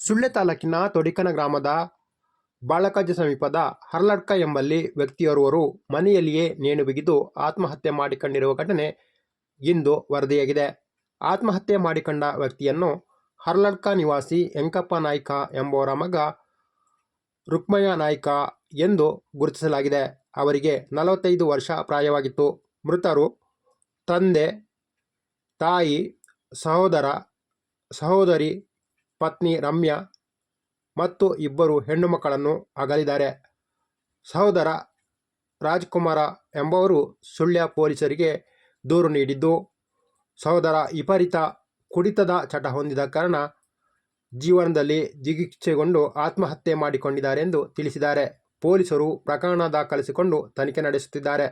ಸುಳ್ಯ ತಾಲೂಕಿನ ತೊಡಿಕನ ಗ್ರಾಮದ ಬಾಳಕಜ್ಜ ಸಮೀಪದ ಹರ್ಲಡ್ಕ ಎಂಬಲ್ಲಿ ವ್ಯಕ್ತಿಯೋರ್ವರು ಮನೆಯಲ್ಲಿಯೇ ನೇಣು ಬಿಗಿದು ಆತ್ಮಹತ್ಯೆ ಮಾಡಿಕೊಂಡಿರುವ ಘಟನೆ ಇಂದು ವರದಿಯಾಗಿದೆ. ಆತ್ಮಹತ್ಯೆ ಮಾಡಿಕೊಂಡ ವ್ಯಕ್ತಿಯನ್ನು ಹರ್ಲಡ್ಕ ನಿವಾಸಿ ಎಂಕಪ್ಪ ನಾಯ್ಕ ಎಂಬುವರ ಮಗ ರುಕ್ಮಯ್ಯ ನಾಯ್ಕ ಎಂದು ಗುರುತಿಸಲಾಗಿದೆ. ಅವರಿಗೆ ನಲವತ್ತೈದು ವರ್ಷ ಪ್ರಾಯವಾಗಿತ್ತು. ಮೃತರು ತಂದೆ, ತಾಯಿ, ಸಹೋದರ, ಸಹೋದರಿ ಪತ್ನಿ ರಮ್ಯಾ ಮತ್ತು ಇಬ್ಬರು ಹೆಣ್ಣು ಮಕ್ಕಳನ್ನು ಅಗಲಿದ್ದಾರೆ. ಸಹೋದರ ರಾಜ್ಕುಮಾರ ಎಂಬವರು ಸುಳ್ಯ ಪೊಲೀಸರಿಗೆ ದೂರು ನೀಡಿದ್ದು, ಸಹೋದರ ವಿಪರೀತ ಕುಡಿತದ ಚಟ ಹೊಂದಿದ ಕಾರಣ ಜೀವನದಲ್ಲಿ ಜಿಗಿಚ್ಛೆಗೊಂಡು ಆತ್ಮಹತ್ಯೆ ಮಾಡಿಕೊಂಡಿದ್ದಾರೆಂದು ತಿಳಿಸಿದ್ದಾರೆ. ಪೊಲೀಸರು ಪ್ರಕರಣ ದಾಖಲಿಸಿಕೊಂಡು ತನಿಖೆ ನಡೆಸುತ್ತಿದ್ದಾರೆ.